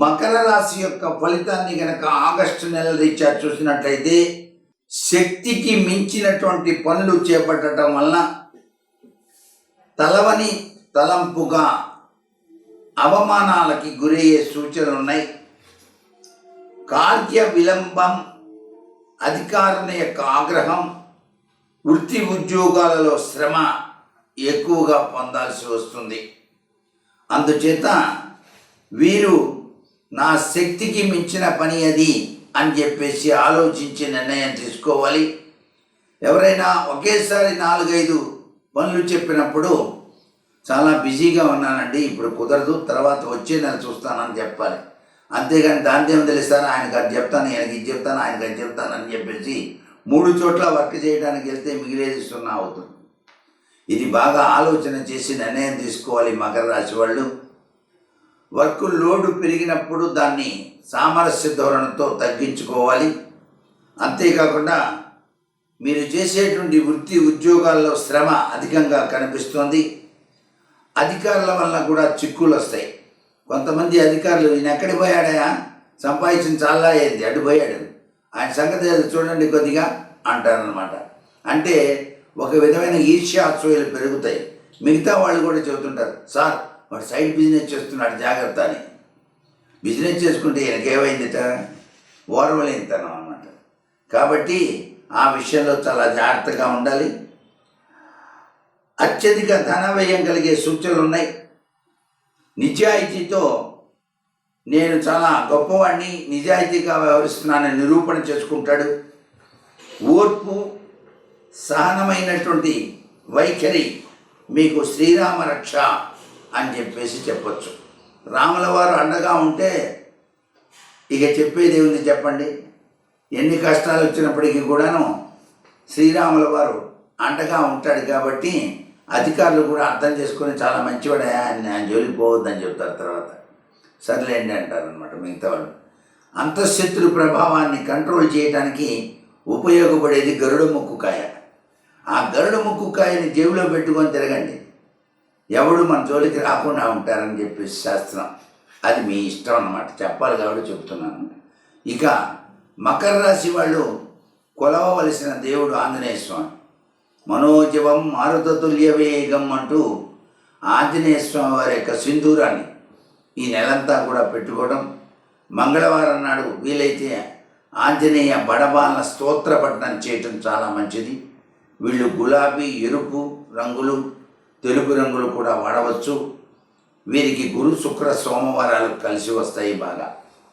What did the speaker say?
మకర రాశి యొక్క ఫలితాన్ని గనక ఆగస్టు నెల రీత్యా చూసినట్లయితే శక్తికి మించినటువంటి పనులు చేపట్టడం వలన తలవని తలంపుగా అవమానాలకి గురయ్యే సూచనలు ఉన్నాయి. కార్య విలంబం అధికారుల యొక్క ఆగ్రహం వృత్తి ఉద్యోగాలలో శ్రమ ఎక్కువగా పొందాల్సి వస్తుంది. అందుచేత వీరు నా శక్తికి మించిన పని అది అని చెప్పేసి ఆలోచించి నిర్ణయం తీసుకోవాలి. ఎవరైనా ఒకేసారి నాలుగైదు పనులు చెప్పినప్పుడు చాలా బిజీగా ఉన్నానండి ఇప్పుడు కుదరదు తర్వాత వచ్చే నెల చూస్తానని చెప్పాలి. అంతేగాని దాంతో ఏం తెలుస్తాను? ఆయనకు అది చెప్తాను ఆయనకి ఇది చెప్తాను ఆయనకి అది చెప్తాను అని చెప్పేసి మూడు చోట్ల వర్క్ చేయడానికి వెళ్తే మిగిలేది సున్నా అవుతుంది. ఇది బాగా ఆలోచన చేసి నిర్ణయం తీసుకోవాలి మకర రాశి వాళ్ళు. వర్క్ లోడు పెరిగినప్పుడు దాన్ని సామరస్య ధోరణితో తగ్గించుకోవాలి. అంతేకాకుండా మీరు చేసేటువంటి వృత్తి ఉద్యోగాల్లో శ్రమ అధికంగా కనిపిస్తుంది. అధికారుల వల్ల కూడా చిక్కులు వస్తాయి. కొంతమంది అధికారులు ఈయన ఎక్కడికి పోయాడయా సంపాదించిన చాలా అయింది అడ్డుపోయాడు ఆయన సంగతి అది చూడండి కొద్దిగా అంటారనమాట అంటే ఒక విధమైన ఈర్ష్యాసూయలు పెరుగుతాయి. మిగతా వాళ్ళు కూడా చెబుతుంటారు సార్ వాడు సైడ్ బిజినెస్ చేస్తున్నాడు జాగ్రత్త అని బిజినెస్ చేసుకుంటే ఈయనకేమైందిట ఓర్వలేనితనం అన్నమాట. కాబట్టి ఆ విషయంలో చాలా జాగ్రత్తగా ఉండాలి. అత్యధిక ధన వ్యయం కలిగే సూచనలు ఉన్నాయి నిజాయితీతో నేను చాలా గొప్పవాడిని నిజాయితీగా వ్యవహరిస్తున్నానని నిరూపణ చేసుకుంటాడు. ఓర్పు సహనమైనటువంటి వైఖరి మీకు శ్రీరామ రక్ష అని చెప్పేసి చెప్పొచ్చు. రాముల వారు అండగా ఉంటే ఇక చెప్పేది ఏముంది చెప్పండి? ఎన్ని కష్టాలు వచ్చినప్పటికీ కూడాను శ్రీరాముల వారు అండగా ఉంటాడు కాబట్టి అధికారులు కూడా అర్థం చేసుకొని చాలా మంచివాడే ఆయన ఆయన జోలికి పోవద్దని చెప్తారు తర్వాత. సర్లేండి అంటారు అనమాట మిగతా వాళ్ళు. అంతఃశత్రు ప్రభావాన్ని కంట్రోల్ చేయడానికి ఉపయోగపడేది గరుడ ముక్కుకాయ. ఆ గరుడ ముక్కుకాయని జేబులో పెట్టుకొని తిరగండి. ఎవడు మన జోలికి రాకుండా ఉంటారని చెప్పేసి శాస్త్రం. అది మీ ఇష్టం అన్నమాట. చెప్పాలి కాబట్టి చెప్తున్నాను. ఇక మకర రాశి వాళ్ళు కొలవవలసిన దేవుడు ఆంజనేయ స్వామి. మనోజవం మారుతతుల్య వేగం అంటూ ఆంజనేయ స్వామి వారి యొక్క సింధూరాన్ని ఈ నెలంతా కూడా పెట్టుకోవడం. మంగళవారం నాడు వీలైతే ఆంజనేయ బడబాల స్తోత్ర పఠనం చేయటం చాలా మంచిది. వీళ్ళు గులాబీ ఎరుపు రంగులు తెలుపు రంగులు కూడా వాడవచ్చు. వీరికి గురు శుక్ర సోమవారాలు కలిసి వస్తాయి బాగా.